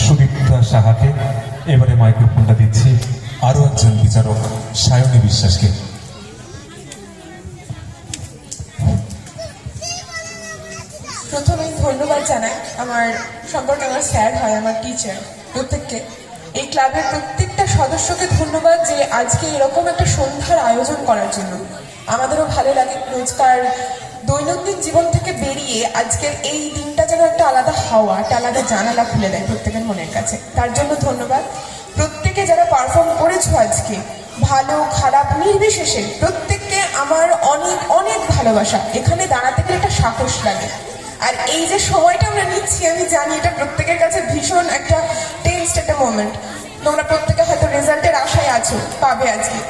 সুদীপ্তা সাহাকে এবারে মাইক্রোফোনটা দিচ্ছি। আরও একজন বিচারক, সায়নী বিশ্বাসকে। প্রথমে ধন্যবাদ জানাই আমার সম্পর্কে আমার স্যার হয়, আমার টিচার প্রত্যেককে। এই ক্লাবের প্রত্যেকটা সদস্যকে ধন্যবাদ যে আজকে এরকম একটা সন্ধ্যার আয়োজন করার জন্য। আমাদেরও ভালো লাগে, রোজকার দৈনন্দিন জীবন থেকে বেরিয়ে আজকের এই দিনটা যেন একটা আলাদা হাওয়া, একটা আলাদা জানালা খুলে দেয় প্রত্যেকের মনের কাছে। তার জন্য ধন্যবাদ। প্রত্যেকে যারা পারফর্ম করেছ আজকে, ভালো, খারাপ, নির্বিশেষে প্রত্যেককে আমার অনেক অনেক ভালোবাসা। এখানে দাঁড়াতে গেলে একটা সাহস লাগে। আর এই যে সময়টা আমরা নিচ্ছি, আমি জানি এটা প্রত্যেকের কাছে ভীষণ একটা টেন্সড একটা মোমেন্ট তোমরা প্রত্যেকে হয়তো রেজাল্টের আশায় আছো, পাবে আজকে।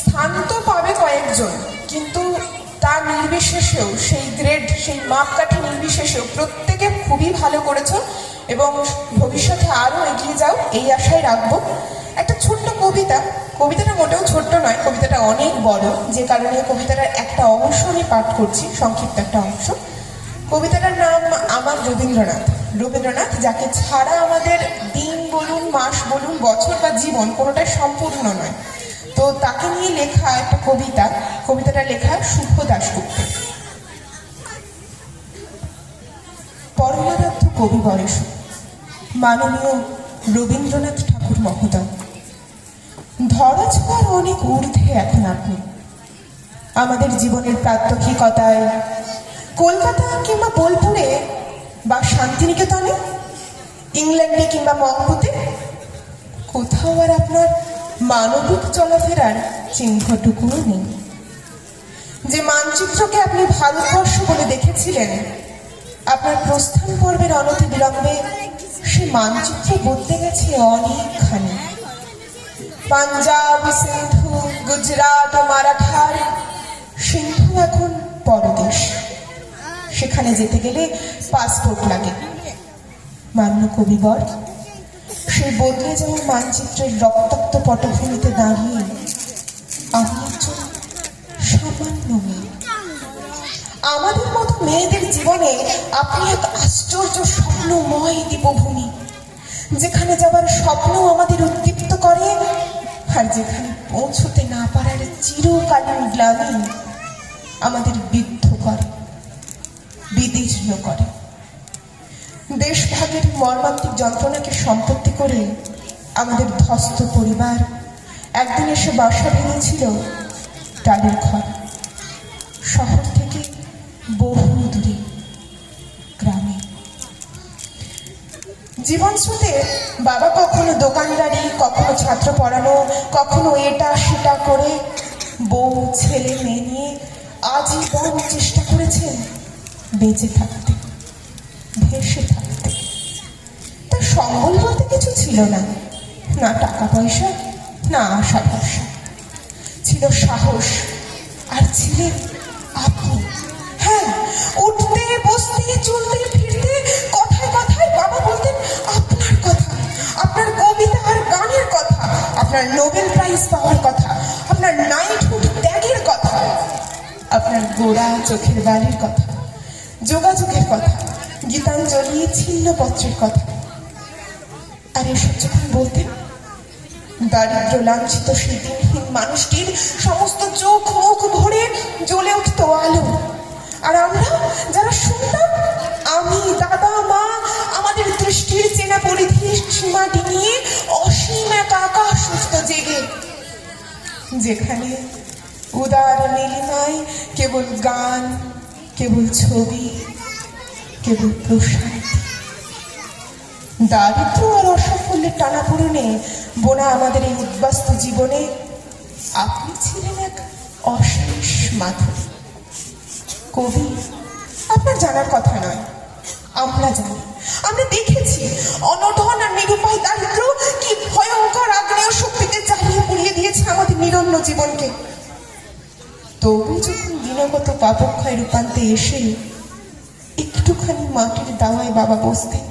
স্থান তো পাবে কয়েকজন, কিন্তু তার নির্বিশেষেও সেই গ্রেড, সেই মাপকাঠি নির্বিশেষেও প্রত্যেকে খুবই ভালো করেছ এবং ভবিষ্যতে আরও এগিয়ে যাও, এই আশায় রাখব। একটা ছোট্ট কবিতা, কবিতাটা মোটেও ছোট্ট নয়, কবিতাটা অনেক বড়, যে কারণে কবিতাটার একটা অংশ আমি পাঠ করছি, সংক্ষিপ্ত একটা অংশ। কবিতাটার নাম আমার রবীন্দ্রনাথ। রবীন্দ্রনাথ, যাকে ছাড়া আমাদের দিন বলুন, মাস বলুন, বছর বা জীবন কোনোটাই সম্পূর্ণ নয়। তো তাকে নিয়ে লেখা একটা কবিতা, কবিতাটা লেখা শুভ দাশগুপ্ত। পরমারাধ্য কবি বরেশ মাননীয় রবীন্দ্রনাথ ঠাকুর মহোদয় ধরা ছোঁয়ার অনেক ঊর্ধ্বে এখন আপনি। আমাদের জীবনের প্রাত্যহিকতায় কলকাতা কিংবা বোলপুরে বা শান্তিনিকেতনে, ইংল্যান্ডে কিংবা মঙ্গোতে কোথাও আর আপনার মানবিক চলাফেরার চিহ্নটুকুও নেই। যে মানচিত্রকে আপনি ভারতবর্ষ বলে দেখেছিলেন, আপনার প্রস্থান পর্বের অনতি বিলম্বে সে মানচিত্র বদলে গেছে অনেকখানি। পাঞ্জাব, সিন্ধু, গুজরাট ও মারাঠার সিন্ধু এখন পরদেশ। সেখানে যেতে গেলে পাসপোর্ট লাগে। মান্য কবিবর সেই বদলে যাওয়া মানচিত্রের রক্তাক্ত পটভূমিতে দাঁড়িয়ে আমি একজন সামান্য মেয়ে। আমাদের মতো মেয়েদের জীবনে আপনি এক আশ্চর্য স্বপ্নময় দীপভূমি, যেখানে যাবার স্বপ্ন আমাদের উদ্দীপ্ত করে আর যেখানে পৌঁছতে না পারার চিরকালীন গ্লানি আমাদের বিদ্ধ করে, বিদীর্ণ করে। দেশভাগের মর্মান্তিক যন্ত্রণাকে সম্পত্তি করে আমাদের ধস্ত পরিবার একদিন এসে বাসা ভেঙেছিল টালির ঘর। শহর থেকে বহু দূরে, গ্রামে। জীবন স্রোতে বাবা কখনো দোকানদারি, কখনো ছাত্র পড়ানো, কখনো এটা সেটা করে বউ, ছেলে, মেয়ে নিয়ে আজীবন চেষ্টা করেছেন বেঁচে থাকতে, ভেসে থাকতে। সম্বল বলতে কিছু ছিল না। না টাকা পয়সা না আশা ভরসা ছিল সাহস আর ছিলেন আপনি। হ্যাঁ উঠতে, বসতে, চলতে, ফিরতে, কথায় কথায় বাবা বলতেন, আপনার কথা, আপনার কবিতা আর গানের কথা, আপনার নোবেল প্রাইজ পাওয়ার কথা, আপনার নাইটহুড ত্যাগের কথা, আপনার গোড়া চোখের বালির কথা, যোগাযোগের কথা, গীতাঞ্জলি, ছিন্নপত্রের কথা আর এসব বলতেন দারিদ্র লাঞ্ছিত সেই দিনহীন মানুষটির সমস্ত চোখ মুখ ভরে জ্বলে উঠতো আলো। আর আমরা যারা শুনতাম, আমি, দাদা, মা, আমাদের দৃষ্টির চেনা পরিধির সীমা ডিঙিয়ে অসীম এক আকাশ উঠত জেগে। যেখানে উদার নীলিমায় কেবল গান, কেবল ছবি, কেবল প্রশান্তি দারিদ্র আর অসাফল্যের টানাপোড়েনে বোনা আমাদের এই উদ্বাস্ত জীবনে আপনি ছিলেন এক অশেষ মাধুরী। কবি, আপনার জানার কথা নয়, আমরা জানি। আমরা দেখেছি অনটন আর নিরুপায় দারিদ্র কি ভয়ঙ্কর আগ্নেয় শক্তিতে জ্বালিয়ে পুড়িয়ে দিয়েছে আমাদের নিরন্ন জীবনকে। তবু যখন দিনগত পাপক্ষয় রূপান্তে এসে একটুখানি মাটির দাওয়ায় বাবা বসতেন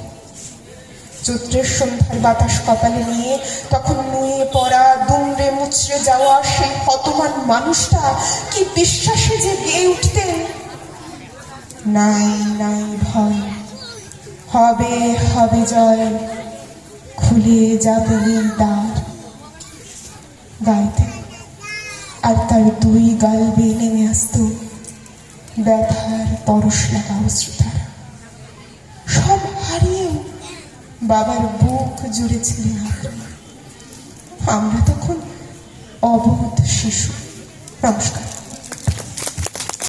চৈত্রের সন্ধ্যার বাতাস কপালে নিয়ে তখন নুয়ে পড়া দুমড়ে মুচড়ে যাওয়া সেই হতমান মানুষটা কি বিশ্বাসে যে গেয়ে উঠতেন নাই নাই ভয়। হবে হবে জয়। খুলে যাবে দ্বার গাইতে আর তার দুই গাল বেয়ে নেমে আসতো ব্যথার পরশ লাগা অশ্রুধারা। বাবার বুক জুড়ে আমরা তখন অবহত শিশু। নমস্কার।